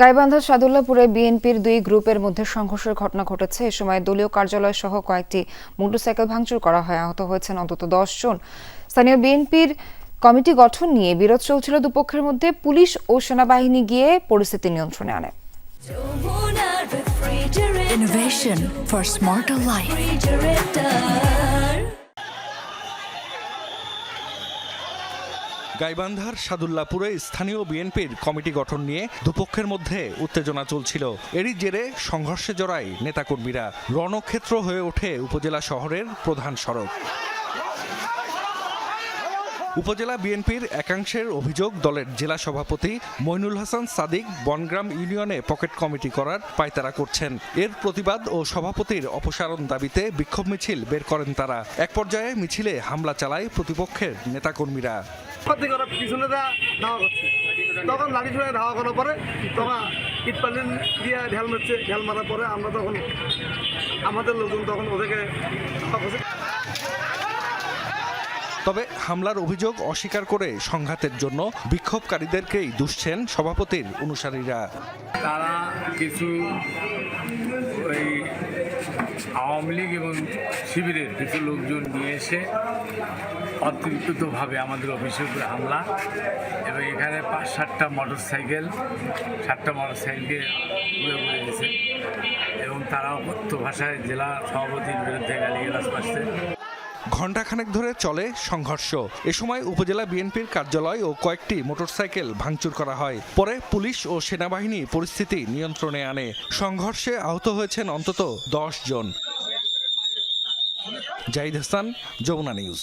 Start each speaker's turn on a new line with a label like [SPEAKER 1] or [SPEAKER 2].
[SPEAKER 1] গাইবান্ধা সাদুল্লাপুরে বিএনপির দুই গ্রুপের মধ্যে সংঘর্ষের ঘটনা ঘটেছে। এ সময় দলীয় কার্যালয় সহ কয়েকটি মোটরসাইকেল ভাঙচুর করা হয়। আহত হয়েছেন অন্তত দশ জন। স্থানীয় বিএনপির কমিটি গঠন নিয়ে বিরোধ চলছিল দুপক্ষের মধ্যে। পুলিশ ও সেনাবাহিনী গিয়ে পরিস্থিতি নিয়ন্ত্রণে আনে।
[SPEAKER 2] Innovation for smarter life.
[SPEAKER 3] গাইবান্ধার সাদুল্লাপুরে স্থানীয় বিএনপির কমিটি গঠন নিয়ে দুপক্ষের মধ্যে উত্তেজনা চলছিল। এরই জেরে সংঘর্ষে জড়ায় নেতাকর্মীরা। রণক্ষেত্র হয়ে ওঠে উপজেলা শহরের প্রধান সড়ক। উপজেলা বিএনপির একাংশের অভিযোগ, দলের জেলা সভাপতি মইনুল হাসান সাদিক বনগ্রাম ইউনিয়নে পকেট কমিটি করার পায়তারা করছেন। এর প্রতিবাদ ও সভাপতির অপসারণ দাবিতে বিক্ষোভ মিছিল বের করেন তারা। এক পর্যায়ে মিছিলে হামলা চালায় প্রতিপক্ষের নেতাকর্মীরা।
[SPEAKER 4] ক্ষতি করার পিছনে যা ধাওয়া করছে। তখন লাঠি ছুড়ে ধাওয়া করার পরে তখন ইট পালিন দিয়ে ঢেল মারছে ঢেল মারার পরে আমরা তখন আমাদের লোকজন তখন ওদেরকে
[SPEAKER 3] তবে হামলার অভিযোগ অস্বীকার করে সংঘাতের জন্য বিক্ষোভকারীদেরকেই দুষছেন সভাপতির অনুসারীরা।
[SPEAKER 5] তারা কিছু ওই আওয়ামী লীগ এবং শিবিরের কিছু লোকজন নিয়ে এসে অতৃপ্তভাবে আমাদের অফিসের উপরে হামলা এবং এখানে পাঁচ, সাতটা মোটর সাইকেল সাতটা মোটর সাইকেলকে উড়ে পড়ে গেছে এবং তারা অকথ্য ভাষায় জেলা সভাপতির বিরুদ্ধে গালিগালাজ করছে।
[SPEAKER 3] ঘণ্টাখানেক ধরে চলে সংঘর্ষ। এ সময় উপজেলা বিএনপির কার্যালয় ও কয়েকটি মোটরসাইকেল ভাঙচুর করা হয়। পরে পুলিশ ও সেনাবাহিনী পরিস্থিতি নিয়ন্ত্রণে আনে। সংঘর্ষে আহত হয়েছেন অন্তত দশ জন। জাহিদ হাসান যমুনা নিউজ।